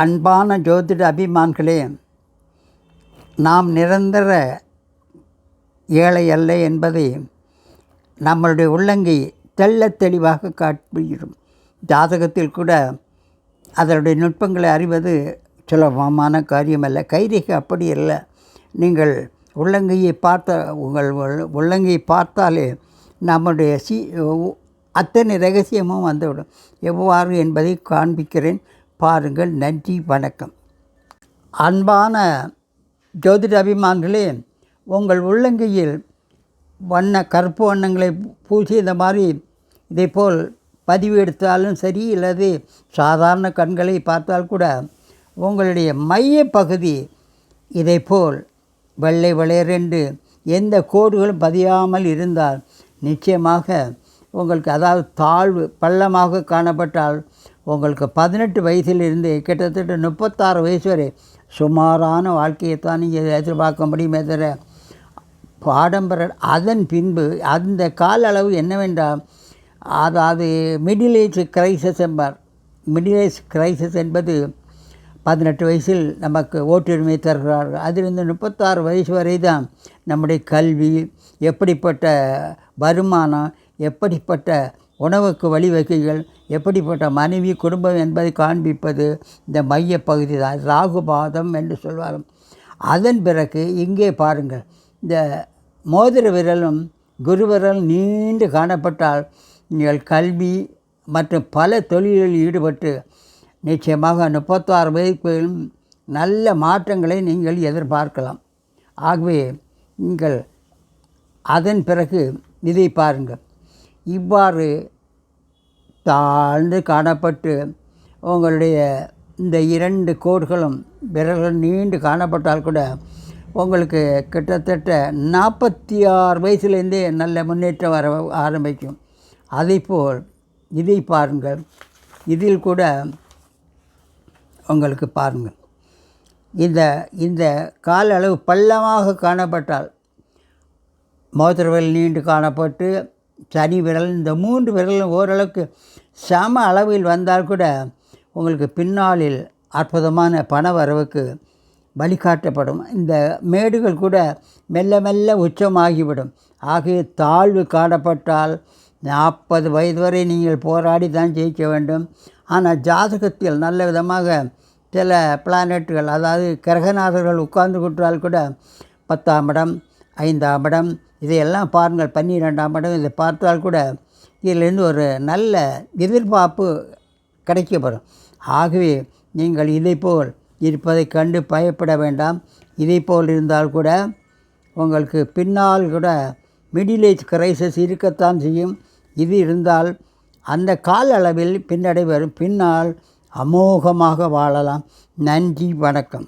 அன்பான ஜோதிட அபிமான்களே நாம் நிரந்தர ஏழை அல்ல என்பதை நம்மளுடைய உள்ளங்கை தெள்ள தெளிவாக காட்டுகிறோம் ஜாதகத்தில் கூட அதனுடைய நுட்பங்களை அறிவது சுலபமான காரியமல்ல. கைரேகை அப்படி இல்லை நீங்கள் உள்ளங்கையை பார்த்த உங்கள் உள்ளங்கையை பார்த்தாலே நம்முடைய சி அத்தனை ரகசியமும் வந்துவிடும். எவ்வாறு என்பதை காண்பிக்கிறேன். பாருங்கள். நன்றி வணக்கம். அன்பான ஜோதிட அபிமான்களே உங்கள் உள்ளங்கையில் வண்ண கருப்பு வண்ணங்களை பூசி இந்த மாதிரி இதேபோல் பதிவு எடுத்தாலும் சரி அல்லது சாதாரண கண்களை பார்த்தால் கூட உங்களுடைய மைய பகுதி இதைப்போல் வெள்ளை வெளையரென்று எந்த கோடுகளும் பதியாமல் இருந்தால் நிச்சயமாக உங்களுக்கு அதாவது தாழ்வு பள்ளமாக காணப்பட்டால் உங்களுக்கு பதினெட்டு வயசிலிருந்து கிட்டத்தட்ட முப்பத்தாறு வயசு வரை சுமாரான வாழ்க்கையை தான் நீங்கள் எதிர்பார்க்க முடியுமே தவிர ஆடம்பரர் அதன் பின்பு அந்த கால அளவு என்னவென்றால் அதாவது மிடில் ஏஜ் கிரைசஸ் என்பார். மிடில் ஏஜ் கிரைசஸ் என்பது பதினெட்டு வயசில் நமக்கு ஓட்டுரிமை தருகிறார்கள் அதிலிருந்து முப்பத்தாறு வயசு வரை தான் நம்முடைய கல்வி எப்படிப்பட்ட வருமானம் எப்படிப்பட்ட உணவுக்கு வழிவகைகள் எப்படிப்பட்ட மனைவி குடும்பம் என்பதை காண்பிப்பது இந்த மையப்பகுதி தான். ராகுபாதம் என்று சொல்வார்கள். அதன் பிறகு இங்கே பாருங்கள். இந்த மோதிர விரலும் குருவிரல் நீண்டு காணப்பட்டால் நீங்கள் கல்வி மற்றும் பல தொழிலில் ஈடுபட்டு நிச்சயமாக முப்பத்தாறு வயதிலும் நல்ல மாற்றங்களை நீங்கள் எதிர்பார்க்கலாம். ஆகவே நீங்கள் அதன் பிறகு இதை பாருங்கள். இவ்வாறு தாழ்ந்து காணப்பட்டு உங்களுடைய இந்த இரண்டு கோடுகளும் விரல்கள் நீண்டு காணப்பட்டால் கூட உங்களுக்கு கிட்டத்தட்ட நாற்பத்தி ஆறு வயசுலேருந்தே நல்ல முன்னேற்றம் வர ஆரம்பிக்கும். அதேபோல் இதை பாருங்கள். இதில் கூட உங்களுக்கு பாருங்கள். இந்த இந்த கால அளவு பள்ளமாக காணப்பட்டால் மோதிரவில் நீண்டு காணப்பட்டு சனி விரல் இந்த மூன்று விரலும் ஓரளவுக்கு சம அளவில் வந்தால் கூட உங்களுக்கு பின்னாளில் அற்புதமான பண வரவுக்கு வழிகாட்டப்படும். இந்த மேடுகள் கூட மெல்ல மெல்ல உச்சமாகிவிடும். ஆகிய தாழ்வு காணப்பட்டால் நாற்பது வயது வரை நீங்கள் போராடி தான் ஜெயிக்க வேண்டும். ஆனால் ஜாதகத்தில் நல்ல விதமாக சில பிளானெட்டுகள் அதாவது கிரகநாதர்கள் உட்கார்ந்து கொண்டால் கூட பத்தாம் இடம் ஐந்தாம் இடம் இதையெல்லாம் பாருங்கள். பன்னிரெண்டாம் படம் இதை பார்த்தால் கூட இதிலிருந்து ஒரு நல்ல எதிர்பார்ப்பு கிடைக்கப்படும் ஆகவே நீங்கள் இதைப்போல் இருப்பதை கண்டு பயப்பட வேண்டாம். இதைப்போல் இருந்தால் கூட உங்களுக்கு பின்னால் கூட மிடில் ஏஜ் கிரைசஸ் இருக்கத்தான் செய்யும். இது இருந்தால் அந்த கால அளவில் பின்னடை வரும் பின்னால் அமோகமாக வாழலாம். நன்றி வணக்கம்.